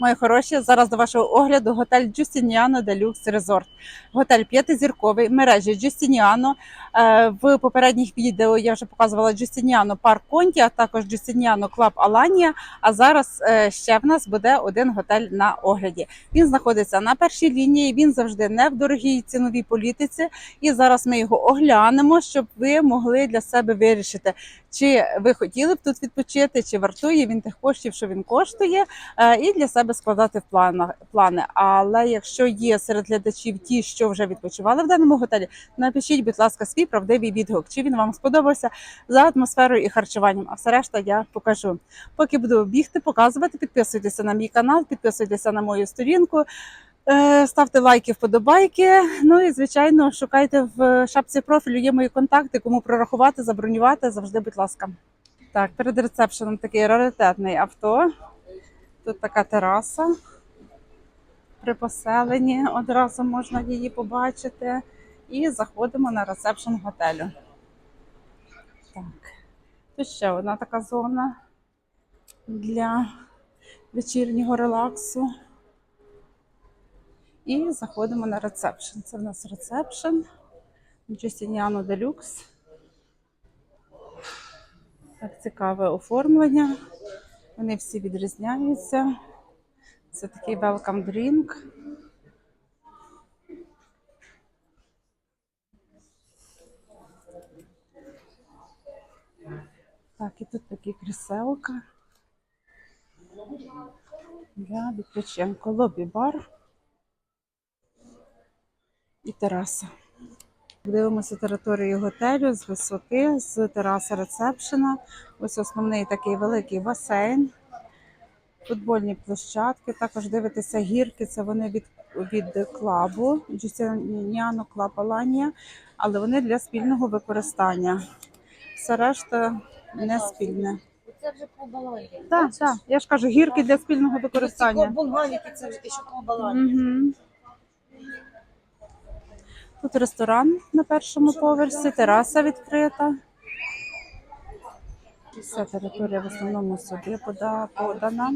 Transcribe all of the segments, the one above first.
Мої хороші, зараз до вашого огляду готель Giustiniano Deluxe Resort. Готель п'ятизірковий мережі Giustiniano. Е, В попередніх відео я вже показувала Giustiniano Park Conti, а також Giustiniano Club Alania. А зараз е, ще в нас буде один готель на огляді. Він знаходиться на першій лінії. Він завжди не в дорогій ціновій політиці. І зараз ми його оглянемо, щоб ви могли для себе вирішити, чи ви хотіли б тут відпочити, чи вартує він тих коштів, що він коштує, е, і для себе складати в планах плани. Але якщо є серед глядачів ті, що вже відпочивали в даному готелі, напишіть, будь ласка, свій правдивий відгук, чи він вам сподобався за атмосферою і харчуванням. А все решта я покажу. Поки буду бігти, показувати, підписуйтеся на мій канал, підписуйтеся на мою сторінку. Е, Ставте лайки, вподобайки. Ну і звичайно, шукайте в шапці профілю. Є мої контакти. Кому прорахувати, забронювати завжди, будь ласка. Так, перед рецепшеном такий раритетний авто. Тут така тераса при поселенні. Одразу можна її побачити. І заходимо на ресепшн готелю. Так. Тут ще одна така зона для вечірнього релаксу. І заходимо на рецепшн. Це в нас рецепшн Justiniano Deluxe. Так, цікаве оформлення. Вони всі відрізняються. Це такий welcome drink. Так, і тут такі кріселка для відпочинку. Лобі-бар і тераса. Дивимося територію готелю з висоти, з тераси рецепшена. Ось основний такий великий басейн, футбольні площадки. Також дивитися гірки. Це вони від, від клабу Giustiniano Club Alania, але вони для спільного використання. Все решта не спільне. Це вже по балані. Так, так. Я ж кажу, гірки для спільного використання. Булганіки це вже те, що по балані. Угу. Тут ресторан на першому поверсі, тераса відкрита. Вся територія в основному пода- подана.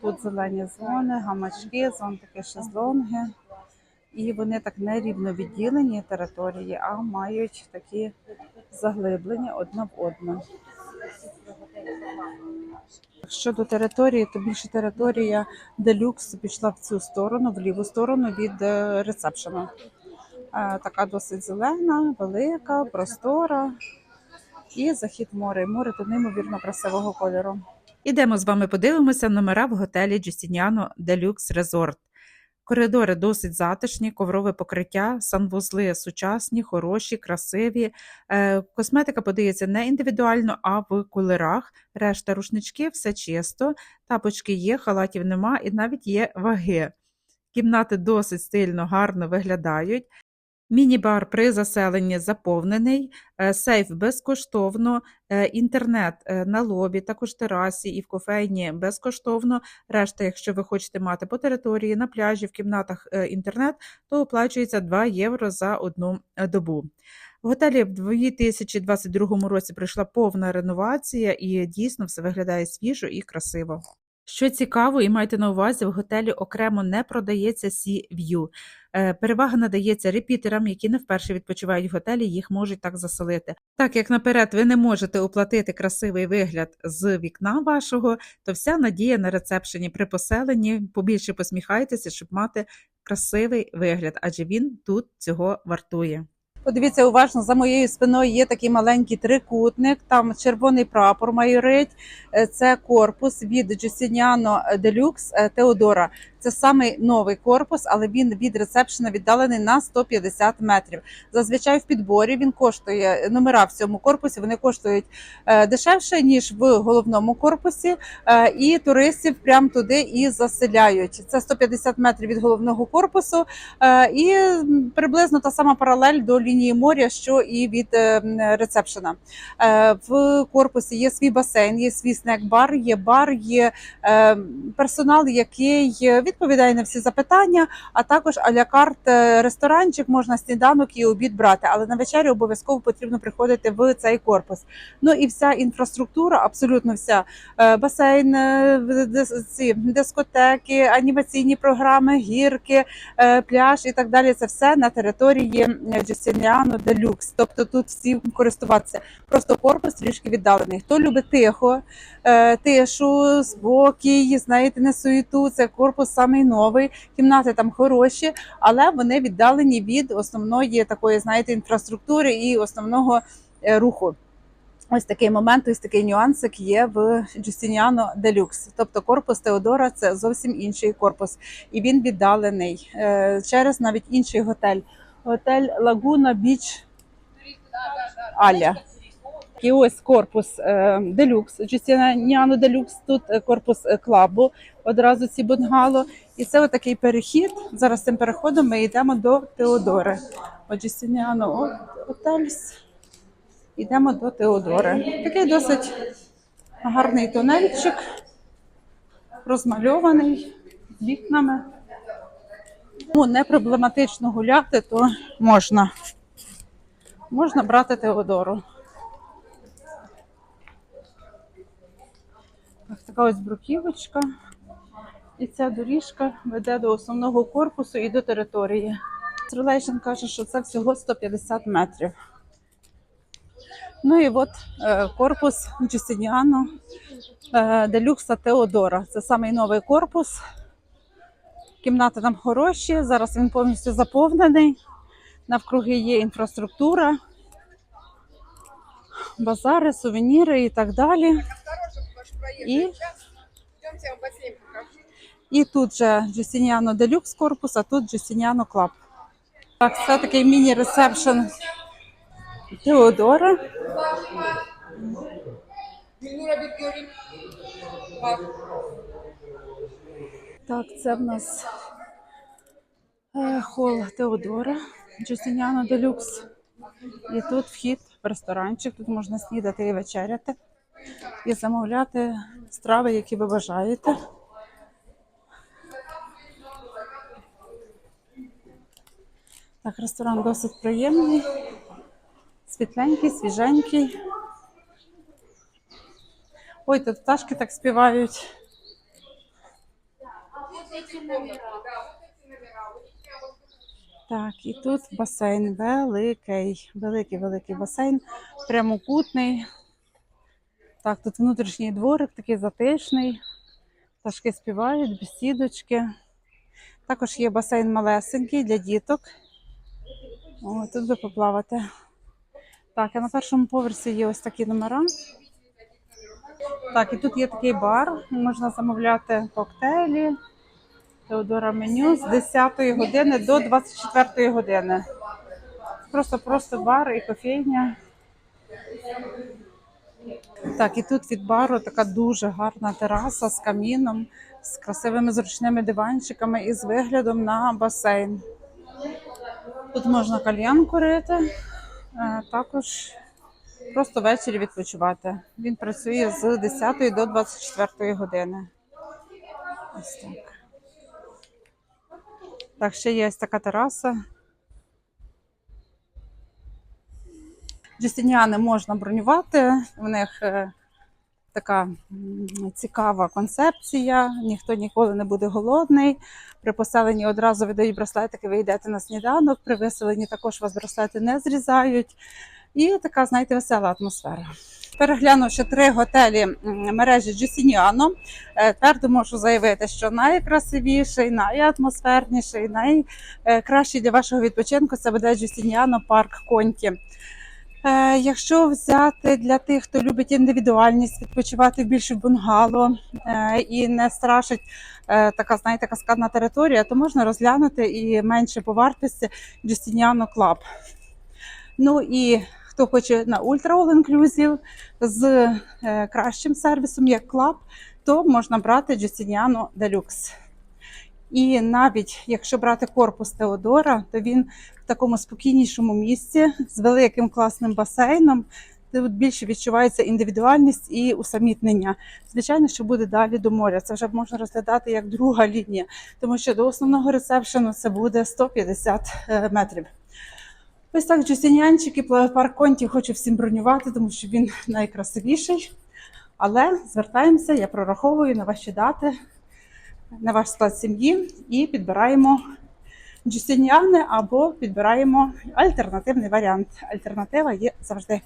Тут зелені зони, гамачки, зонтики, шезлонги. І вони так нерівно відділені території, а мають такі заглиблення одна в одну. Щодо території, то більше територія делюкс пішла в цю сторону, в ліву сторону від е, ресепшену. Е, Така досить зелена, велика, простора. І захід моря. І Море тут неймовірно красивого кольору. Ідемо з вами подивимося номера в готелі Giustiniano Deluxe Resort. Коридори досить затишні, коврове покриття, санвузли сучасні, хороші, красиві. Е, Косметика подається не індивідуально, а в кулерах. Решта рушнички все чисто, тапочки є, халатів нема і навіть є ваги. Кімнати досить стильно, гарно виглядають. Міні-бар при заселенні заповнений, е, сейф безкоштовно, е, інтернет е, на лобі, також терасі і в кофейні безкоштовно. Решта, якщо ви хочете мати по території, на пляжі, в кімнатах інтернет, то оплачується 2 євро за одну добу. В готелі в 2022 році пройшла повна реновація і дійсно все виглядає свіжо і красиво. Що цікаво, і майте на увазі, в готелі окремо не продається Sea View. Е, Перевага надається репітерам, які не вперше відпочивають в готелі, їх можуть так заселити. Так як наперед ви не можете оплатити красивий вигляд з вікна вашого, то вся надія на рецепшені при поселенні. Побільше посміхайтеся, щоб мати красивий вигляд, адже він тут цього вартує. Подивіться уважно, за моєю спиною є такий маленький трикутник, там червоний прапор майорить. Е, Це корпус від Giustiniano Deluxe е, Теодора. Це самий новий корпус, але він від ресепшена віддалений на 150 метрів. Зазвичай в підборі він коштує номера в цьому корпусі. Вони коштують е, дешевше ніж в головному корпусі, е, і туристів прямо туди і заселяють. Це 150 метрів від головного корпусу, е, і приблизно та сама паралель до лінії моря, що і від ресепшена. В корпусі є свій басейн, є свій снек-бар, є бар, є персонал, який відповідає на всі запитання, а також а-ля карт е, ресторанчик, можна сніданок і обід брати. Але на вечерю обов'язково потрібно приходити в цей корпус. Ну і вся інфраструктура, абсолютно вся Е, басейн, е, ці дискотеки, анімаційні програми, гірки, пляж і так далі. Це все на території Джустініано Делюкс. Тобто тут всі користуватися. Просто корпус трішки віддалений. Хто любить тихо, тишу, спокій, знаєте, не суєту. Це корпус самий новий. Кімнати там хороші, але вони віддалені від основної такої, знаєте, інфраструктури і основного е, руху. Ось такий момент, ось такий нюансик є в Джустініано Делюкс. Тобто корпус Теодора це зовсім інший корпус, і він віддалений е, через навіть інший готель. Готель Лагуна Біч Аля. І ось корпус е, Делюкс, Джустініано Делюкс. Тут е, корпус е, клабу, одразу ці бунгало. І це отакий перехід. Зараз цим переходом ми йдемо до Теодори. От Джустініано Отельс. Йдемо до Теодори. Такий досить гарний тунельчик, розмальований вікнами. Ну, не проблематично гуляти, то можна. Можна брати Теодору. Так, така ось бруківочка. І ця доріжка веде до основного корпусу і до території. Relation каже, що це всього 150 метрів. Ну і от е, корпус Джустініано е, Делюкса Теодора. Це самий новий корпус. Кімнати там хороші. Зараз він повністю заповнений. Навкруги є інфраструктура, базари, сувеніри і так далі. І, і тут же Джустініано Делюкс корпус, а тут Джустініано Клаб. Так, це такий міні-ресепшн Теодора. Так, це в нас е, хол Теодора, Джустініано Делюкс. І тут вхід в ресторанчик. Тут можна снідати і вечеряти, і замовляти страви, які ви бажаєте. Так, ресторан досить приємний, світленький, свіженький. Ой, тут пташки так співають. Так, і тут басейн великий, великий, великий басейн, прямокутний. Так, тут внутрішній дворик, такий затишний. Пташки співають, бесідочки. Також є басейн малесенький для діток. О, тут би поплавати. Так, а на першому поверсі є ось такі номера. Так, і тут є такий бар, можна замовляти коктейлі. Теодора меню з 10 години до 24 години. Просто просто бар і кофейня. Так, і тут від бару така дуже гарна тераса з каміном, з красивими зручними диванчиками і з виглядом на басейн. Тут можна кальян курити, е, також просто ввечері відпочивати. Він працює з 10 до 24 години. Ось так. Так, ще є така тераса. Джустініани можна бронювати. У них е, така цікава концепція. Ніхто ніколи не буде голодний. При поселенні одразу видають браслетики, ви йдете на сніданок. При виселенні також вас браслети не зрізають. І така, знаєте, весела атмосфера. Переглянувши три готелі мережі Джусініано, е, твердо можу заявити, що найкрасивіший, найатмосферніший, найкращий для вашого відпочинку це буде Джустініано Парк Конті. Е, Якщо взяти для тих, хто любить індивідуальність, відпочивати більше бунгало е, і не страшить е, така, знаєте, каскадна територія, то можна розглянути і менше по вартості Justiniano Club. Ну і хто хоче на Ultra All Inclusive з кращим сервісом, як Club, то можна брати Justiniano Deluxe. І навіть якщо брати корпус Теодора, то він в такому спокійнішому місці з великим класним басейном. тут більше відчувається індивідуальність і усамітнення. Звичайно, що буде далі до моря. Це вже можна розглядати як друга лінія, тому що до основного ресепшену це буде 150 е, метрів. Ось так, Джусінянчик і парк Конті хочу всім бронювати, тому що він найкрасивіший. Але звертаємося, я прораховую на ваші дати, на ваш склад сім'ї і підбираємо джусініани або підбираємо альтернативний варіант. Альтернатива є завжди.